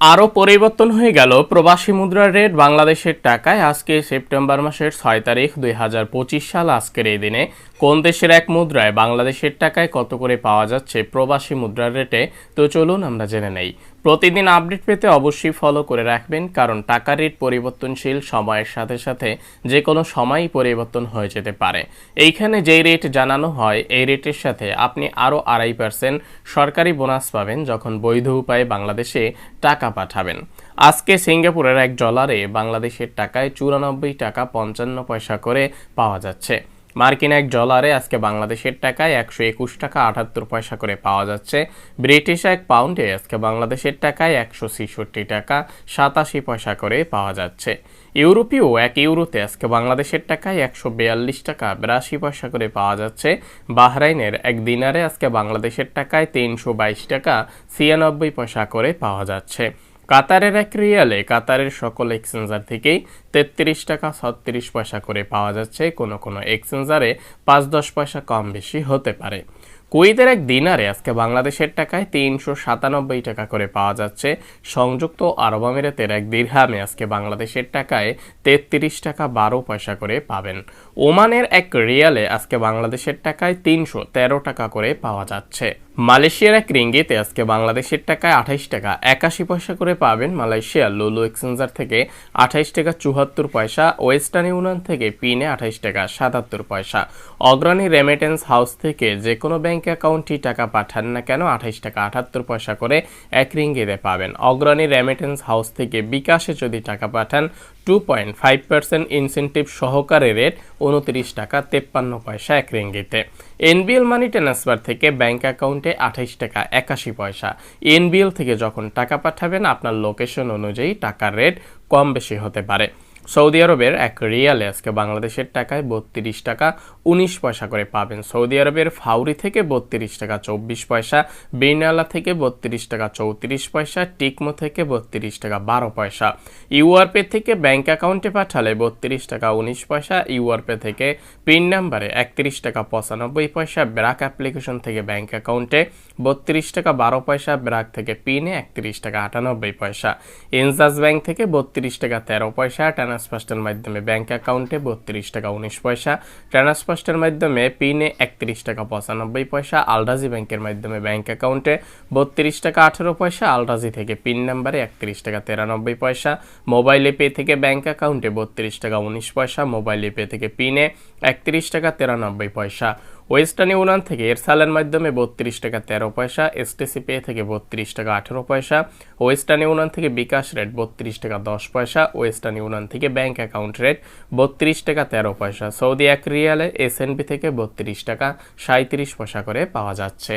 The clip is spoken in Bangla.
আরও পরিবর্তন হয়ে গেল প্রবাসী মুদ্রার রেট বাংলাদেশের টাকায়। আজকে সেপ্টেম্বর মাসের ছয় তারিখ দুই হাজার পঁচিশ সাল আজকের এই দিনে। কোন দেশের এক মুদ্রায় বাংলাদেশের টাকায় কত করে পাওয়া যাচ্ছে প্রবাসী মুদ্রার রেটে? তো চলুন আমরা জেনে নেই। প্রতিদিন আপডেট পেতে অবশ্যই ফলো করে রাখবেন, কারণ টাকার রেট পরিবর্তনশীল সময়ের সাথে সাথে যে কোনো সময়ই পরিবর্তন হয়ে যেতে পারে। এইখানে যেই রেট জানানো হয়, এই রেটের সাথে আপনি আরও আড়াই পার্সেন্ট সরকারি বোনাস পাবেন যখন বৈধ উপায়ে বাংলাদেশে টাকা পাঠাবেন। আজকে সিঙ্গাপুরের এক ডলারে বাংলাদেশের টাকায় চুরানব্বই টাকা পঞ্চান্ন পয়সা করে পাওয়া যাচ্ছে। মার্কিন এক ডলারে আজকে বাংলাদেশের টাকায় একশো একুশ টাকা আটাত্তর পয়সা করে পাওয়া যাচ্ছে। ব্রিটিশ এক পাউন্ডে আজকে বাংলাদেশের টাকায় একশো ছেষট্টি টাকা সাতাশি পয়সা করে পাওয়া যাচ্ছে। ইউরোপীয় এক ইউরোতে আজকে বাংলাদেশের টাকায় একশো বিয়াল্লিশ টাকা বিরাশি পয়সা করে পাওয়া যাচ্ছে। বাহরাইনের এক দিনারে আজকে বাংলাদেশের টাকায় তিনশো বাইশ টাকা ছিয়ানব্বই পয়সা করে পাওয়া যাচ্ছে। কাতারের এক রিয়ালে কাতারের সকল এক্সচেঞ্জার থেকেই তেত্রিশ টাকা ছত্রিশ পয়সা করে পাওয়া যাচ্ছে। কোনো কোনো এক্সচেঞ্জারে পাঁচ দশ পয়সা কম বেশি হতে পারে। কুয়েতের এক দিনারে আজকে বাংলাদেশের টাকায় তিনশো সাতানব্বই টাকা করে পাওয়া যাচ্ছে। সংযুক্ত আরব আমিরাতের এক দীর্ঘামে আজকে বাংলাদেশের টাকায় তেত্রিশ টাকা বারো পয়সা করে পাবেন। ওমানের এক রিয়ালে আজকে বাংলাদেশের টাকায় তিনশো তেরো টাকা করে পাওয়া যাচ্ছে। মালয়েশিয়ার এক রিঙ্গিতে আজকে বাংলাদেশের টাকায় আঠাইশ টাকা একাশি পয়সা করে পাবেন মালয়েশিয়ার লুলু এক্সচেঞ্জার থেকে আঠাইশ টাকা চুয়াত্তর পয়সা, ওয়েস্টার্ন ইউনিয়ন থেকে পিনে আঠাইশ টাকা সাতাত্তর পয়সা। অগ্রণী রেমিটেন্স হাউস থেকে যে কোনো ব্যাংক অ্যাকাউন্টই টাকা পাঠান না কেন আঠাইশ টাকা আটাত্তর পয়সা করে এক রিঙ্গিতে পাবেন। অগ্রণী রেমিটেন্স হাউস থেকে বিকাশে যদি টাকা পাঠান two point five percent incentive সহকারে রেট উনত্রিশ টাকা তেপ্পান্ন পয়সা এক রিঙ্গিতে। এনবিএল মানি ট্রান্সফার থেকে ব্যাংক অ্যাকাউন্টে আঠাইশ টাকা একাশি পয়সা। এনবিএল থেকে যখন টাকা পাঠাবেন, আপনার লোকেশন অনুযায়ী টাকার রেট কম বেশি হতে পারে। সৌদি আরবের এক রিয়ালে আজকে বাংলাদেশের টাকায় বত্রিশ টাকা উনিশ পয়সা করে পাবেন। সৌদি আরবের ফাউরি থেকে বত্রিশ টাকা চব্বিশ পয়সা, বিনালা থেকে বত্রিশ টাকা চৌত্রিশ পয়সা, টিকমো থেকে বত্রিশ টাকা বারো পয়সা। ইউআরপে থেকে ব্যাংক অ্যাকাউন্টে পাঠালে বত্রিশ টাকা উনিশ পয়সা, ইউআরপে থেকে পিন নাম্বারে একত্রিশ টাকা পঁচানব্বই পয়সা, ব্র্যাক অ্যাপ্লিকেশন থেকে ব্যাংক অ্যাকাউন্টে বত্রিশ টাকা বারো পয়সা ব্রাক থেকে পিনে একত্রিশ টাকা আটানব্বই পয়সা। ইনজাস ব্যাংক থেকে বত্রিশ টাকা তেরো পয়সা ট্রান্সফার্স্টের মাধ্যমে ব্যাঙ্ক অ্যাকাউন্টে বত্রিশ টাকা, উনিশ পয়সা। ট্রান্সফার্স্টের মাধ্যমে পিনে একত্রিশ টাকা, পঁচানব্বই পয়সা। আলরাজি ব্যাংকের মাধ্যমে ব্যাঙ্ক অ্যাকাউন্টে বত্রিশ টাকা, আঠেরো পয়সা। আলরাজি থেকে পিন নাম্বারে একত্রিশ টাকা, তিরানব্বই পয়সা। মোবাইলে পে থেকে ব্যাঙ্ক অ্যাকাউন্টে বত্রিশ টাকা, উনিশ পয়সা। মোবাইলে পে থেকে পিনে একত্রিশ টাকা, তিরানব্বই পয়সা। ওয়েস্টার্ন ইউনিয়ন থেকে এরসালের মাধ্যমে বত্রিশ টাকা তেরো পয়সা এসটিসি পে থেকে বত্রিশ টাকা আঠেরো পয়সা, ওয়েস্টার্ন ইউনিয়ন থেকে বিকাশ রেট বত্রিশ টাকা দশ পয়সা, ওয়েস্টার্ন ইউনিয়ন থেকে ব্যাঙ্ক অ্যাকাউন্ট রেট বত্রিশ টাকা তেরো পয়সা। সৌদি এক রিয়ালে এসএনবি থেকে বত্রিশ টাকা সাঁত্রিশ পয়সা করে পাওয়া যাচ্ছে।